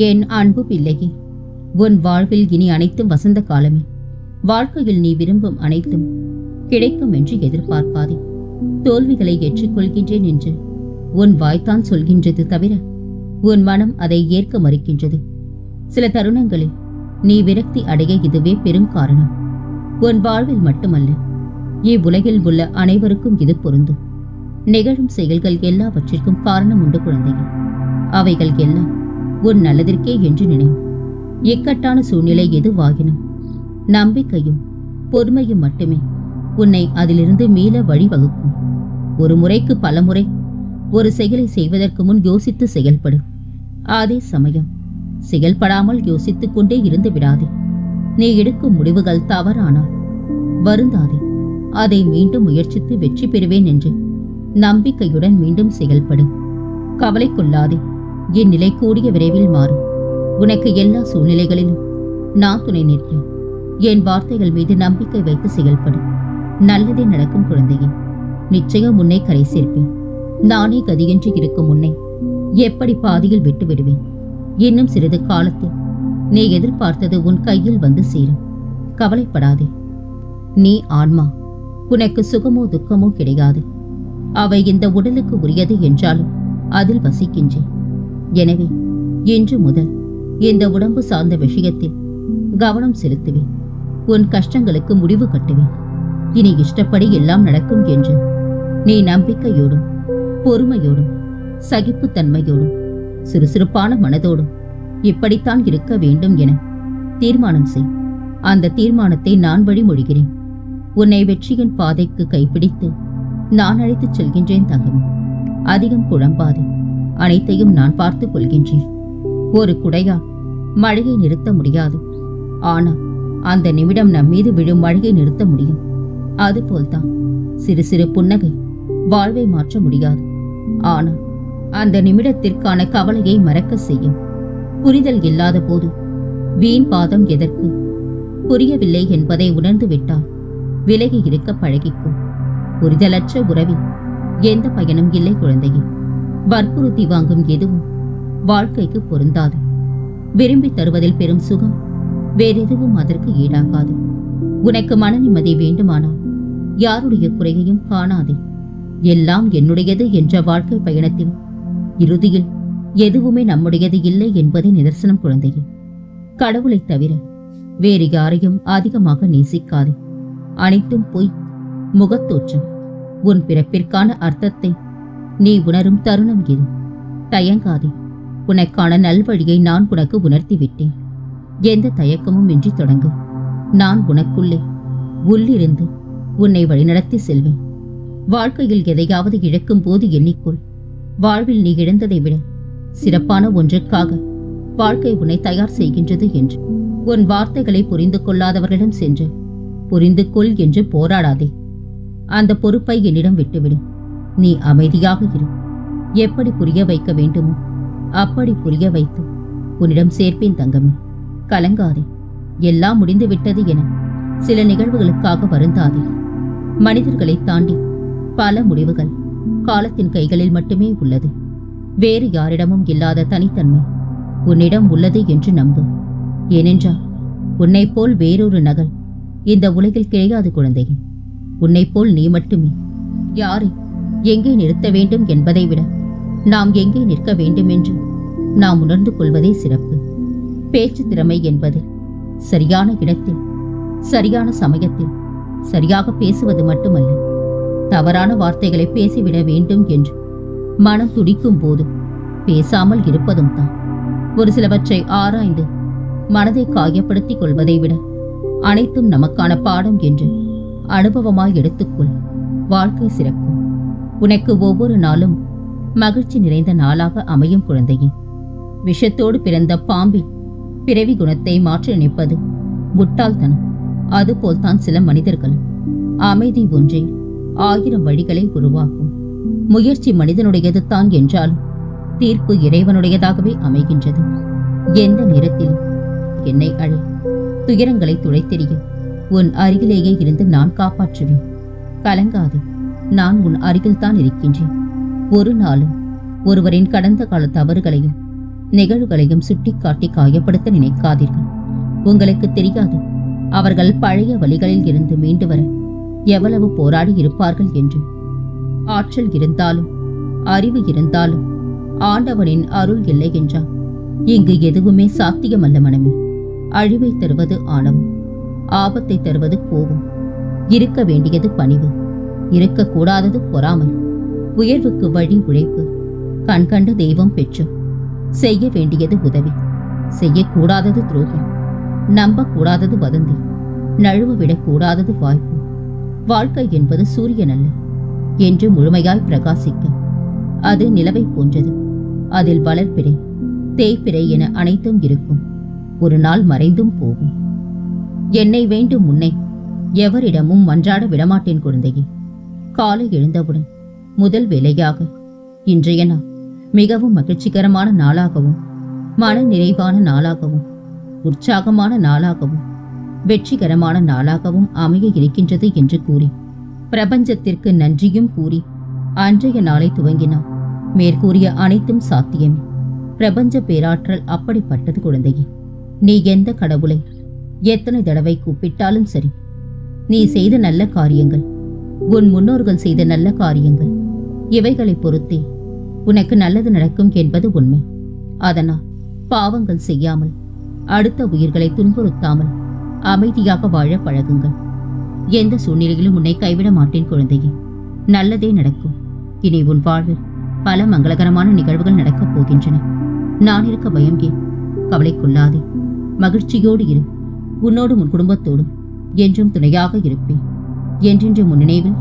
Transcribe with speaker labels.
Speaker 1: என் அன்பு பிள்ளையே உன் வாழ்வில் இனி அனைத்தும் வசந்த காலமே. வாழ்க்கையில் நீ விரும்பும் அனைத்தும் கிடைக்கும் என்று எதிர்பார்க்காதே. தோல்விகளை ஏற்றுக்கொள்கின்றேன் என்று உன் வாய்த்தான் சொல்கின்றது தவிர உன் மனம் அதை ஏற்க மறுக்கின்றது. சில தருணங்களில் நீ விரக்தி அடைய இதுவே பெரும் காரணம். உன் வாழ்வில் மட்டுமல்ல இவ்வுலகில் உள்ள அனைவருக்கும் இது பொருந்தும். நிகழும் செயல்கள் எல்லாவற்றிற்கும் காரணம் உண்டு குழந்தைகள் அவைகள் எல்லாம் உன் நல்லதற்கே என்று நினை இக்கட்டான சூழ்நிலை எதுவாகினும் நம்பிக்கையும் பொறுமையும் மட்டுமே உன்னை அதிலிருந்து மீள வழிவகுக்கும். ஒரு முறைக்கு பல முறை ஒரு செயலை செய்வதற்கு முன் யோசித்து செயல்படு. அதே சமயம் செயல்படாமல் யோசித்துக் கொண்டே இருந்து விடாதே. நீ எடுக்கும் முடிவுகள் தவறானால் வருந்தாதே. அதை மீண்டும் முயற்சித்து வெற்றி பெறுவேன் என்று நம்பிக்கையுடன் மீண்டும் செயல்படு. கவலை கொள்ளாதே. என் நிலை கூடிய விரைவில் மாறும். உனக்கு எல்லா சூழ்நிலைகளிலும் நான் துணை நிற்பேன் என் வார்த்தைகள் மீது நம்பிக்கை வைத்து செயல்படு. நல்லதே நடக்கும் குழந்தையே. நிச்சயம் உன்னை கரை சேர்ப்பேன். நானே கதியின்றி இருக்கும் உன்னை எப்படி பாதியில் விட்டு விடுவேன்? இன்னும் சிறிது காலத்தில் நீ எதிர்பார்த்தது உன் கையில் வந்து சேரும். கவலைப்படாதே. நீ ஆன்மா. உனக்கு சுகமோ துக்கமோ கிடையாது. அவை இந்த உடலுக்கு உரியது என்றாலும் அதில் வசிக்கின்றேன். எனவே இன்று முதல் இந்த உடம்பு சார்ந்த விஷயத்தில் கவனம் செலுத்துவேன். உன் கஷ்டங்களுக்கு முடிவு கட்டுவேன். இனி இஷ்டப்படி எல்லாம் நடக்கும் என்று நீ நம்பிக்கையோடும் பொறுமையோடும் சகிப்புத்தன்மையோடும் சுறுசுறுப்பான மனதோடும் இப்படித்தான் இருக்க வேண்டும் என தீர்மானம் செய். அந்த தீர்மானத்தை நான் வழிமொழிகிறேன். உன்னை வெற்றியின் பாதைக்கு கைப்பிடித்து நான் அழைத்துச் செல்கின்றேன் தங்கமே அதிகம் குழம்பாதே அனைத்தையும் நான் பார்த்துக் கொள்கின்றேன். ஒரு குடையால் மழையை நிறுத்த முடியாது. ஆனால் அந்த நிமிடம் நம் மீது விழும் மழையை நிறுத்த முடியும். அதுபோல்தான் சிறு சிறு புன்னகை வாழ்வை மாற்ற முடியாது. ஆனால் அந்த நிமிடத்திற்கான கவலையை மறக்க செய்யும். புரிதல் இல்லாத போது வீண் பாதம் எதற்கு? புரியவில்லை என்பதை உணர்ந்து விட்டால் விலகி இருக்க பழகிக்கும் புரிதலற்ற உறவில் எந்த பயனும் இல்லை குழந்தையே. வற்புறுத்தி வாங்கும் எதுவும் வாழ்க்கைக்கு பொருந்தாது. விரும்பி தருவதில் பெரும் சுகம் வேறெதுவும் அதற்கு ஈடாகாது. உனக்கு மன நிம்மதி வேண்டுமானால் யாருடைய குறையையும் காணாதே. எல்லாம் என்னுடையது என்ற வாழ்க்கை பயணத்தில் இறுதியில் எதுவுமே நம்முடையது இல்லை என்பதே நிதர்சனம் குழந்தையே. கடவுளைத் தவிர வேறு யாரையும் அதிகமாக நேசிக்காதே. அனைத்தும் பொய் முகத்தோற்றம். உன் பிறப்பிற்கான அர்த்தத்தை நீ உணரும் தருணம் இது. தயங்காதே. உனக்கான நல்வழியை நான் உனக்கு உணர்த்தி விட்டேன் எந்த தயக்கமும் இன்றி தொடங்கு. நான் உனக்குள்ளே உள்ளிருந்து உன்னை வழிநடத்தி செல்வேன். வாழ்க்கையில் எதையாவது இழக்கும் போது எண்ணிக்கொள். வாழ்வில் நீ இழந்ததை விட சிறப்பான ஒன்றுக்காக வாழ்க்கை உன்னை தயார் செய்கின்றது என்று. உன் வார்த்தைகளை புரிந்து கொள்ளாதவர்களிடம் சென்று புரிந்து கொள் என்று போராடாதே. அந்த பொறுப்பை என்னிடம் விட்டுவிடு. நீ அமைதியாக இரு. எப்படி புரிய வைக்க வேண்டுமோ அப்படி புரிய வைத்து உன்னிடம் சேர்ப்பேன் தங்கமே. கலங்காதே. எல்லாம் முடிந்து விட்டது என சில நிகழ்வுகளுக்காக வருந்தாதே. மனிதர்களை தாண்டி பல முடிவுகள் காலத்தின் கைகளில் மட்டுமே உள்ளது. வேறு யாரிடமும் இல்லாத தனித்தன்மை உன்னிடம் உள்ளது என்று நம்பு. ஏனென்றால் உன்னைப் போல் வேறொரு நகல் இந்த உலகில் கிடையாது குழந்தையே. உன்னைப் போல் நீ மட்டுமே. யாரை எங்கே நிறுத்த வேண்டும் என்பதை விட நாம் எங்கே நிற்க வேண்டும் என்று நாம் உணர்ந்து கொள்வதே சிறப்பு. பேச்சு திறமை என்பது சரியான இடத்தில் சரியான சமயத்தில் சரியாக பேசுவது மட்டுமல்ல தவறான வார்த்தைகளை பேசிவிட வேண்டும் என்று மனம் துடிக்கும் போது பேசாமல் இருப்பதும் தான். ஒரு சிலவற்றை ஆராய்ந்து மனதை காயப்படுத்திக் கொள்வதை விட அனைத்தும் நமக்கான பாடம் என்று அனுபவமாய் எடுத்துக்கொள் வாழ்க்கை சிறக்கும் உனக்கு ஒவ்வொரு நாளும் மகிழ்ச்சி நிறைந்த நாளாக அமையும் குழந்தையே. விஷத்தோடு பிறந்த பாம்பின் பிறவி குணத்தை மாற்றி நினைப்பது முட்டாள்தனம். அதுபோல்தான் சில மனிதர்கள் அமைதி ஒன்றே ஆயிரம் வழிகளை உருவாக்கும். முயற்சி மனிதனுடையது தான் என்றாலும் தீர்ப்பு இறைவனுடையதாகவே அமைகின்றது. எந்த நேரத்தில் என்னை அழை துயரங்களை துளைத்தெறிய உன் அருகிலேயே இருந்து நான் காப்பாற்றுவேன். கலங்காதே. நான் உன் அருகில்தான் இருக்கின்றேன். ஒரு நாளும் ஒருவரின் கடந்த கால தவறுகளையும் நிகழ்வுகளையும் சுட்டிக்காட்டி காயப்படுத்த நினைக்காதீர்கள். உங்களுக்கு தெரியாது அவர்கள் பழைய வழிகளில் இருந்து மீண்டு வர எவ்வளவு போராடி இருப்பார்கள் என்று. ஆற்றல் இருந்தாலும் அறிவு இருந்தாலும் ஆண்டவனின் அருள் இல்லை என்றால் இங்கு எதுவுமே சாத்தியமல்ல மனமே. அழிவை தருவது ஆணவம் ஆபத்தை தருவது கோபம் இருக்க வேண்டியது பணிவு. இருக்கக்கூடாதது பொறாமை. உயர்வுக்கு வழி உழைப்பு. கண்கண்டு தெய்வம் பெற்று செய்ய வேண்டியது உதவி. செய்யக்கூடாதது துரோகம். நம்பக்கூடாதது வதந்தி. நழுவ விடக்கூடாதது வாய்ப்பு. வாழ்க்கை என்பது சூரியன் அல்ல. என்று முழுமையாய் பிரகாசிக்க. அது நிலவை போன்றது. அதில் வளர்ப்பிறை தேய்ப்பிறை என அனைத்தும் இருக்கும். ஒரு நாள் மறைந்தும் போகும். என்னை வேண்டும் முன்னை எவரிடமும் மன்றாட விடமாட்டேன் குழந்தையே. காலை எழுந்தவுடன் முதல் வேலையாக இன்றைய நாள் மிகவும் மகிழ்ச்சிகரமான நாளாகவும் மன நிறைவான நாளாகவும் உற்சாகமான நாளாகவும் வெற்றிகரமான நாளாகவும் அமைய இருக்கின்றது என்று கூறி பிரபஞ்சத்திற்கு நன்றியும் கூறி அன்றைய நாளை துவங்கினார் மேற்கூறிய அனைத்தும் சாத்தியமே. பிரபஞ்ச பேராற்றல் அப்படிப்பட்டது குழந்தையே. நீ எந்த கடவுளை எத்தனை தடவை கூப்பிட்டாலும் சரி நீ செய்த நல்ல காரியங்கள் உன் முன்னோர்கள் செய்த நல்ல காரியங்கள். இவைகளை பொறுத்தே உனக்கு நல்லது நடக்கும் என்பது உண்மை. அதனால் பாவங்கள் செய்யாமல் அடுத்த உயிர்களை துன்புறுத்தாமல் அமைதியாக வாழ பழகுங்கள். எந்த சூழ்நிலையிலும் உன்னை கைவிட மாட்டேன் குழந்தையே. நல்லதே நடக்கும். இனி உன் வாழ்வில் பல மங்களகரமான நிகழ்வுகள் நடக்கப் போகின்றன. நான் இருக்க பயம் ஏன்? கவலைக்குள்ளாதே மகிழ்ச்சியோடு இரு. உன்னோடும் உன் குடும்பத்தோடும் என்றும் துணையாக இருப்பேன். என்றென்று முன்னினைவில்